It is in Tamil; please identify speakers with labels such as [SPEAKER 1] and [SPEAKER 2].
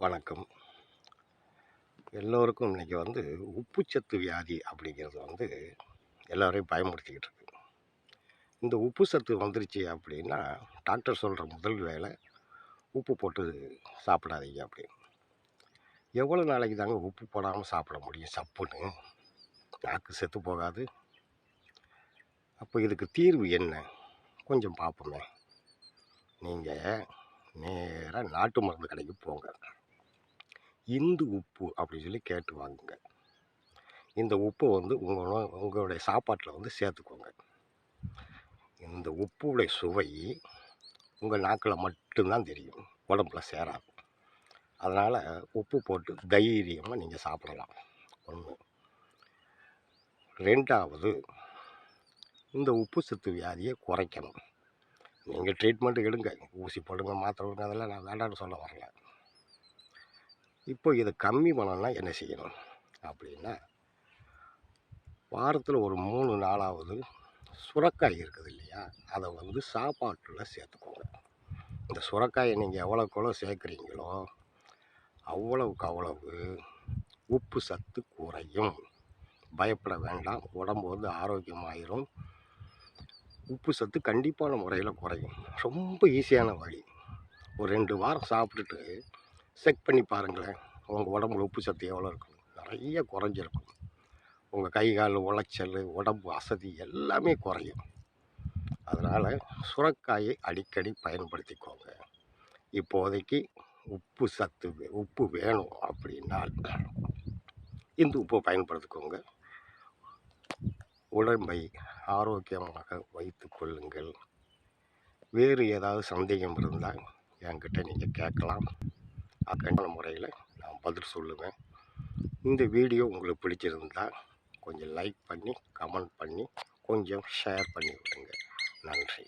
[SPEAKER 1] வணக்கம். எல்லோருக்கும் இன்றைக்கி வந்து உப்புச்சத்து வியாதி அப்படிங்கிறது வந்து எல்லோரையும் பயமுறுத்திக்கிட்டு இருக்கு. இந்த உப்பு சத்து வந்துருச்சு அப்படின்னா டாக்டர் சொல்கிற முதல் வேலை உப்பு போட்டு சாப்பிடாதீங்க அப்படின்னு. எவ்வளோ நாளைக்கு தாங்க உப்பு போடாமல் சாப்பிட முடியும் சப்புன்னு? நாக்கு செத்து போகாது. அப்போ இதுக்கு தீர்வு என்ன? கொஞ்சம் பார்ப்போமே நீங்கள் நேராக நாட்டு மருந்து கடைக்கு போங்க. இந்து உப்பு அப்படின்னு சொல்லி கேட்டு வாங்குங்க. இந்த உப்பை வந்து உங்கள் உங்களுடைய சாப்பாட்டில் வந்து சேர்த்துக்கோங்க. இந்த உப்புடைய சுவை உங்கள் நாக்கில் மட்டும்தான் தெரியும். உடம்புல சேராது. அதனால் உப்பு போட்டு தைரியமாக நீங்கள் சாப்பிடலாம். ஒன்று ரெண்டாவது இந்த உப்பு சத்து வியாதியை குறைக்கணும். நீங்கள் ட்ரீட்மெண்ட் எடுங்க. ஊசி போடுங்க மாத்திரை விடுங்க அதெல்லாம் நான் வேண்டாம்னு சொல்ல வரல. இப்போ இதை கம்மி பண்ணணும்னா என்ன செய்யணும்? அப்படின்னா வாரத்தில் ஒரு மூணு நாளாவது சுரக்காய் இருக்குது இல்லையா? அதை வந்து சாப்பாட்டில் சேர்த்துக்கோங்க. இந்த சுரக்காயை நீங்கள் எவ்வளோக்கு எவ்வளோ சேர்க்குறீங்களோ அவ்வளவுக்கு அவ்வளவு உப்பு சத்து குறையும். பயப்பட வேண்டாம். உடம்பு வந்து ஆரோக்கியமாயிரும். உப்பு சத்து கண்டிப்பான முறையில் குறையும். ரொம்ப ஈஸியான வழி. ஒரு ரெண்டு வாரம் சாப்பிட்டுட்டு செக் பண்ணி பாருங்களேன். உங்கள் உடம்புல உப்பு சத்து எவ்வளோ இருக்கும் நிறைய குறைஞ்சிருக்கும். உங்கள் கை கால் உளைச்சல் உடம்பு அசதி எல்லாமே குறையும். அதனால் சுரக்காயை அடிக்கடி பயன்படுத்திக்கோங்க. இப்போதைக்கு உப்பு சத்து வே- உப்பு வேணும் அப்படின்னால் இந்த உப்பை பயன்படுத்திக்கோங்க. உடம்பை ஆரோக்கியமாக வைத்து கொள்ளுங்கள். வேறு ஏதாவது சந்தேகம் இருந்தால் என்கிட்ட நீங்கள் கேட்கலாம். அக்கண்டான முறையில் நான் பதில் சொல்லுவேன். இந்த வீடியோ உங்களுக்கு பிடிச்சிருந்தா கொஞ்சம் லைக் பண்ணி கமெண்ட் பண்ணி கொஞ்சம் ஷேர் பண்ணி விடுங்க நன்றி.